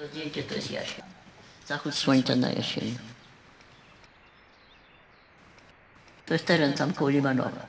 To zdjęcie to jest jesień. Zachód słońca na jesieni. To jest teren tam koło Limanowa.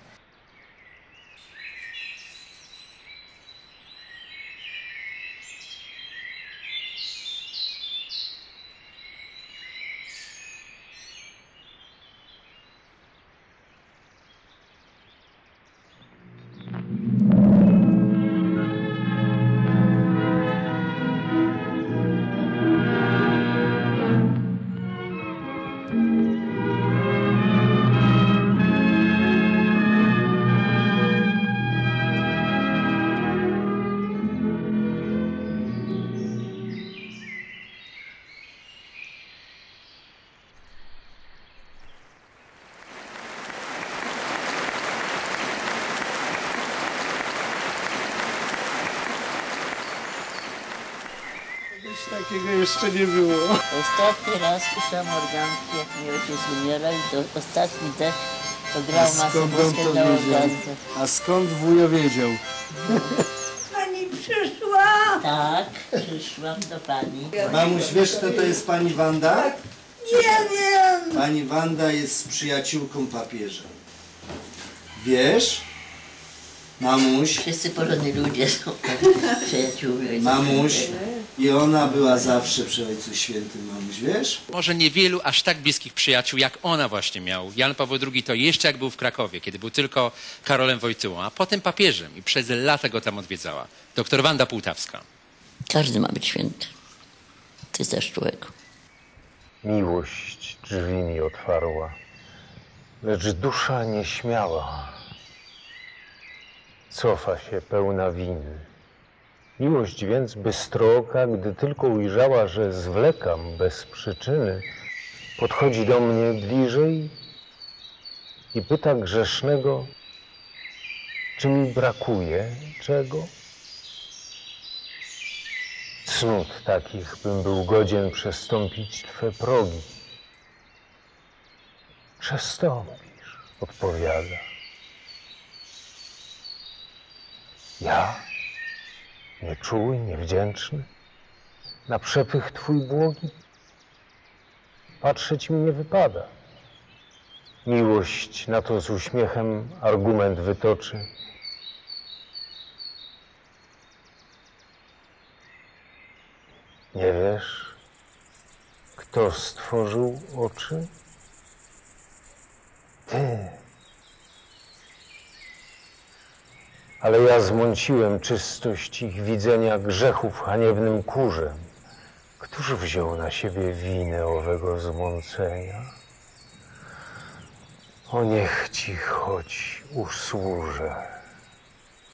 Nic takiego jeszcze nie było. Ostatni raz słyszałam organki, jak mi ojciec umierał i to ostatni dech to grał masę boską na organce. A skąd wujo wiedział? Pani przyszła! Tak, przyszłam do pani. Mamuś, wiesz kto to jest pani Wanda? Nie wiem! Pani Wanda jest przyjaciółką papieża. Wiesz? Mamuś, Wszyscy porządni ludzie są przyjaciółmi. mamuś. I ona była zawsze przy Ojcu Świętym, mamuś, wiesz? Może niewielu aż tak bliskich przyjaciół, jak ona właśnie miał. Jan Paweł II to jeszcze jak był w Krakowie, kiedy był tylko Karolem Wojtyłą, a potem papieżem i przez lata go tam odwiedzała. Doktor Wanda Półtawska. Każdy ma być święty. Ty też człowiek. Miłość drzwi mi otwarła, lecz dusza nieśmiała cofa się pełna winy. Miłość więc bystrooka, gdy tylko ujrzała, że zwlekam bez przyczyny, podchodzi do mnie bliżej i pyta grzesznego, czy mi brakuje czego? Cnót takich bym był godzien przestąpić Twe progi. Przestąpisz, odpowiada. Ja, nieczuły, niewdzięczny, na przepych Twój błogi? Patrzeć mi nie wypada. Miłość na to z uśmiechem argument wytoczy. Nie wiesz, kto stworzył oczy? Ale ja zmąciłem czystość ich widzenia grzechów haniebnym kurzem. Któż wziął na siebie winę owego zmącenia? O niech ci choć usłużę.